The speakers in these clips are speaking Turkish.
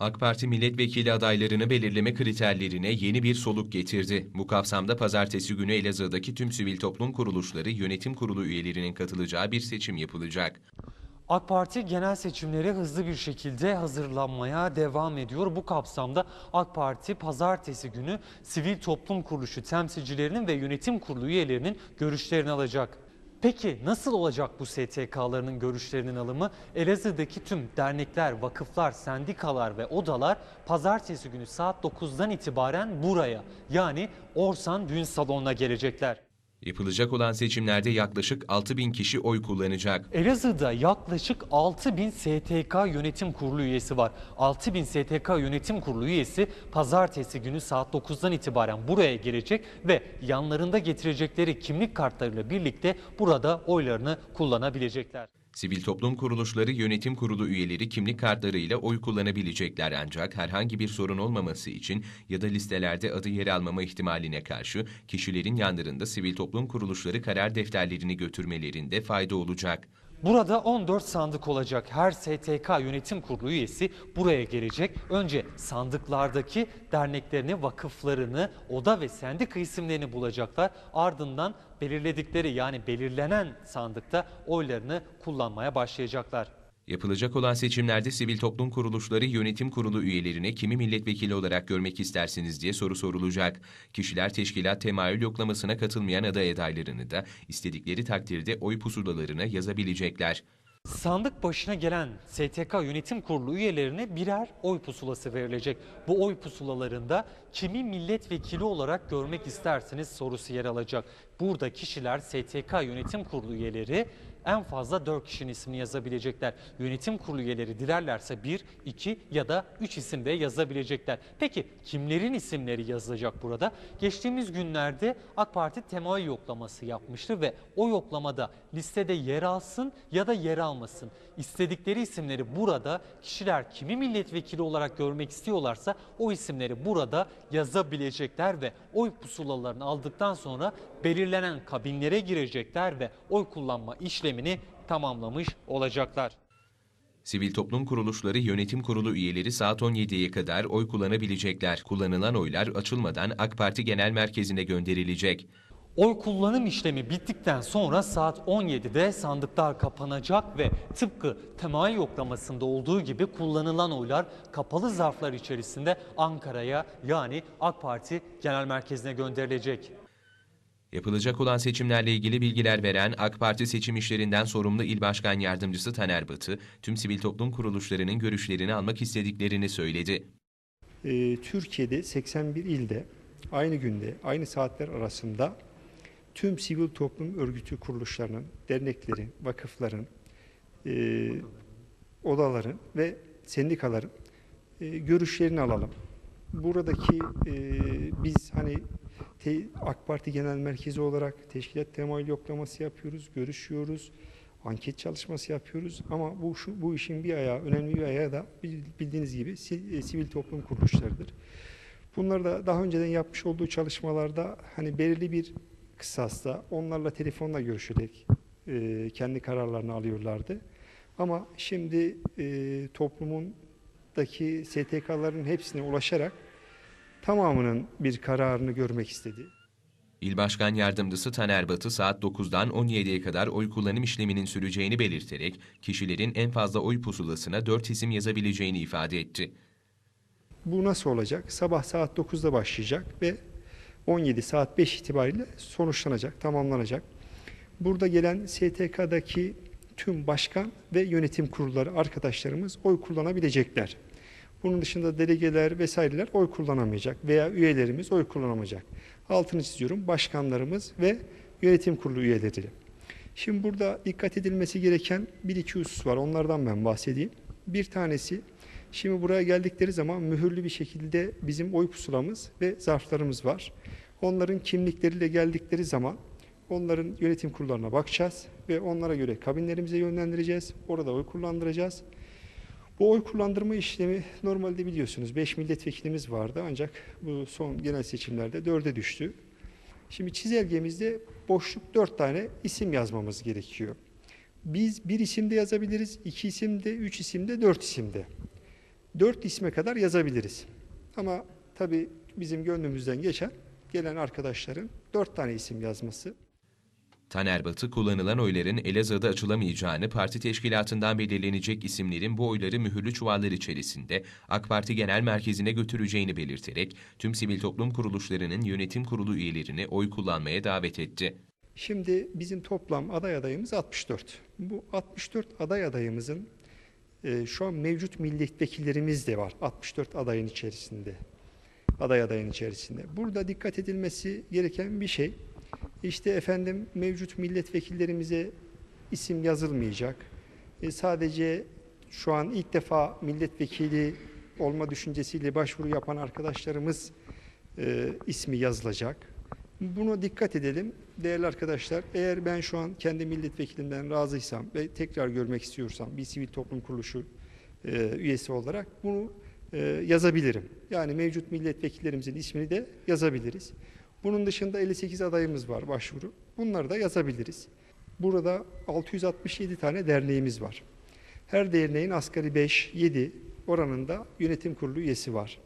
AK Parti milletvekili adaylarını belirleme kriterlerine yeni bir soluk getirdi. Bu kapsamda pazartesi günü Elazığ'daki tüm sivil toplum kuruluşları yönetim kurulu üyelerinin katılacağı bir seçim yapılacak. AK Parti genel seçimlere hızlı bir şekilde hazırlanmaya devam ediyor. Bu kapsamda AK Parti pazartesi günü sivil toplum kuruluşu temsilcilerinin ve yönetim kurulu üyelerinin görüşlerini alacak. Peki nasıl olacak bu STK'larının görüşlerinin alımı? Elazığ'daki tüm dernekler, vakıflar, sendikalar ve odalar pazartesi günü saat 9'dan itibaren buraya yani Orsan Düğün Salonu'na gelecekler. Yapılacak olan seçimlerde yaklaşık 6 bin kişi oy kullanacak. Elazığ'da yaklaşık 6000 STK yönetim kurulu üyesi var. 6000 STK yönetim kurulu üyesi pazartesi günü saat 9'dan itibaren buraya gelecek ve yanlarında getirecekleri kimlik kartlarıyla birlikte burada oylarını kullanabilecekler. Sivil toplum kuruluşları yönetim kurulu üyeleri kimlik kartlarıyla oy kullanabilecekler ancak herhangi bir sorun olmaması için ya da listelerde adı yer almama ihtimaline karşı kişilerin yanlarında sivil toplum kuruluşları karar defterlerini götürmelerinde fayda olacak. Burada 14 sandık olacak. Her STK yönetim kurulu üyesi buraya gelecek. Önce sandıklardaki derneklerini, vakıflarını, oda ve sendika isimlerini bulacaklar. Ardından belirledikleri yani belirlenen sandıkta oylarını kullanmaya başlayacaklar. Yapılacak olan seçimlerde sivil toplum kuruluşları yönetim kurulu üyelerine kimi milletvekili olarak görmek istersiniz diye soru sorulacak. Kişiler teşkilat temayül yoklamasına katılmayan aday adaylarını da istedikleri takdirde oy pusulalarına yazabilecekler. Sandık başına gelen STK yönetim kurulu üyelerine birer oy pusulası verilecek. Bu oy pusulalarında kimi milletvekili olarak görmek isterseniz sorusu yer alacak. Burada kişiler STK yönetim kurulu üyeleri en fazla 4 kişinin ismini yazabilecekler. Yönetim kurulu üyeleri dilerlerse 1, 2 ya da 3 isim de yazabilecekler. Peki kimlerin isimleri yazılacak burada? Geçtiğimiz günlerde AK Parti temayül yoklaması yapmıştı ve o yoklamada listede yer alsın ya da yer almasın. İstedikleri isimleri burada kişiler kimi milletvekili olarak görmek istiyorlarsa o isimleri burada yazabilecekler ve oy pusulalarını aldıktan sonra belirlenen kabinlere girecekler ve oy kullanma işlemini tamamlamış olacaklar. Sivil toplum kuruluşları yönetim kurulu üyeleri saat 17'ye kadar oy kullanabilecekler. Kullanılan oylar açılmadan AK Parti Genel Merkezi'ne gönderilecek. Oy kullanım işlemi bittikten sonra saat 17'de sandıklar kapanacak ve tıpkı temayül yoklamasında olduğu gibi kullanılan oylar kapalı zarflar içerisinde Ankara'ya yani AK Parti Genel Merkezi'ne gönderilecek. Yapılacak olan seçimlerle ilgili bilgiler veren AK Parti seçim işlerinden sorumlu İl Başkan Yardımcısı Taner Batı, tüm sivil toplum kuruluşlarının görüşlerini almak istediklerini söyledi. Ee, Türkiye'de 81 ilde aynı günde, aynı saatler arasında tüm sivil toplum örgütü kuruluşlarının, derneklerin, vakıfların, e, odaların ve sendikaların e, görüşlerini alalım. Buradaki e, biz hani AK Parti Genel Merkezi olarak teşkilat temayül yoklaması yapıyoruz, görüşüyoruz, anket çalışması yapıyoruz ama bu şu, bu işin bir ayağı, önemli bir ayağı da bildiğiniz gibi e, sivil toplum kuruluşlarıdır. Bunlar da daha önceden yapmış olduğu çalışmalarda hani belirli bir kısasta onlarla telefonla görüşerek e, kendi kararlarını alıyorlardı. Ama şimdi e, toplumundaki STK'ların hepsine ulaşarak tamamının bir kararını görmek istedi. İl Başkan Yardımcısı Taner Batı saat 9'dan 17'ye kadar oy kullanım işleminin süreceğini belirterek kişilerin en fazla oy pusulasına 4 isim yazabileceğini ifade etti. Bu nasıl olacak? Sabah saat 9'da başlayacak ve 17 saat 5 itibariyle sonuçlanacak, tamamlanacak. Burada gelen STK'daki tüm başkan ve yönetim kurulları arkadaşlarımız oy kullanabilecekler. Bunun dışında delegeler vesaireler oy kullanamayacak veya üyelerimiz oy kullanamayacak. Altını çiziyorum başkanlarımız ve yönetim kurulu üyeleri. Şimdi burada dikkat edilmesi gereken bir iki husus var. Onlardan ben bahsedeyim. Bir tanesi Şimdi buraya geldikleri zaman mühürlü bir şekilde bizim oy pusulamız ve zarflarımız var. Onların kimlikleriyle geldikleri zaman onların yönetim kurullarına bakacağız ve onlara göre kabinlerimize yönlendireceğiz. Orada oy kullandıracağız. Bu oy kullandırma işlemi normalde biliyorsunuz 5 milletvekilimiz vardı ancak bu son genel seçimlerde 4'e düştü. Şimdi çizelgemizde boşluk 4 tane isim yazmamız gerekiyor. Biz bir isimde yazabiliriz, iki isimde, üç isimde, dört isimde. 4 isme kadar yazabiliriz. Ama tabii bizim gönlümüzden geçen gelen arkadaşların 4 tane isim yazması. Taner Batı kullanılan oyların Elazığ'da açılamayacağını, parti teşkilatından belirlenecek isimlerin bu oyları mühürlü çuvallar içerisinde AK Parti Genel Merkezi'ne götüreceğini belirterek tüm sivil toplum kuruluşlarının yönetim kurulu üyelerini oy kullanmaya davet etti. Şimdi bizim toplam aday adayımız 64. Bu 64 aday adayımızın e, şu an mevcut milletvekillerimiz de var 64 adayın içerisinde. Aday adayın içerisinde. Burada dikkat edilmesi gereken bir şey. İşte efendim mevcut milletvekillerimize isim yazılmayacak. E, sadece şu an ilk defa milletvekili olma düşüncesiyle başvuru yapan arkadaşlarımız e, ismi yazılacak. Buna dikkat edelim. Değerli arkadaşlar, eğer ben şu an kendi milletvekilimden razıysam ve tekrar görmek istiyorsam bir sivil toplum kuruluşu e, üyesi olarak bunu e, yazabilirim. Yani mevcut milletvekillerimizin ismini de yazabiliriz. Bunun dışında 58 adayımız var başvuru. Bunları da yazabiliriz. Burada 667 tane derneğimiz var. Her derneğin asgari 5-7 oranında yönetim kurulu üyesi var.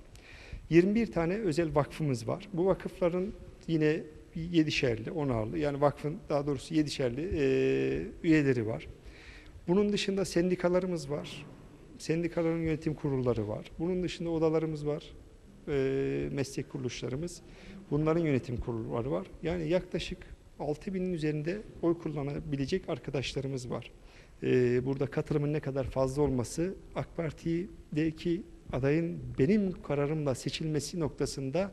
21 tane özel vakfımız var. Bu vakıfların yine yedişerli, onarlı yani vakfın daha doğrusu yedişerli e, üyeleri var. Bunun dışında sendikalarımız var. Sendikaların yönetim kurulları var. Bunun dışında odalarımız var. E, meslek kuruluşlarımız. Bunların yönetim kurulları var. Yani yaklaşık 6000'in üzerinde oy kullanabilecek arkadaşlarımız var. E, burada katılımın ne kadar fazla olması AK Parti'deki adayın benim kararımla seçilmesi noktasında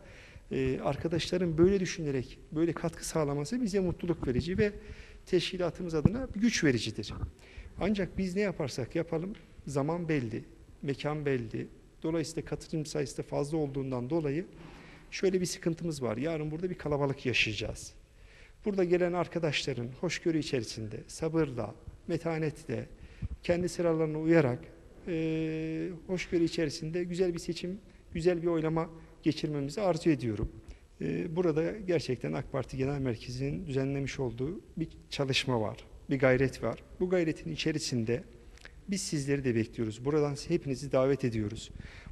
e, arkadaşların böyle düşünerek böyle katkı sağlaması bize mutluluk verici ve teşkilatımız adına güç vericidir. Ancak biz ne yaparsak yapalım zaman belli, mekan belli. Dolayısıyla katılım sayısı da fazla olduğundan dolayı şöyle bir sıkıntımız var. Yarın burada bir kalabalık yaşayacağız. Burada gelen arkadaşların hoşgörü içerisinde, sabırla, metanetle, kendi sıralarına uyarak e, hoşgörü içerisinde güzel bir seçim, güzel bir oylama geçirmemizi arzu ediyorum. E, burada gerçekten AK Parti Genel Merkezi'nin düzenlemiş olduğu bir çalışma var, bir gayret var. Bu gayretin içerisinde biz sizleri de bekliyoruz. Buradan hepinizi davet ediyoruz.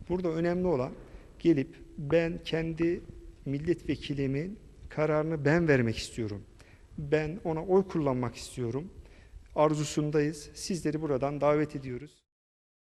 Burada önemli olan gelip ben kendi milletvekilimin kararını ben vermek istiyorum. Ben ona oy kullanmak istiyorum. Arzusundayız. Sizleri buradan davet ediyoruz.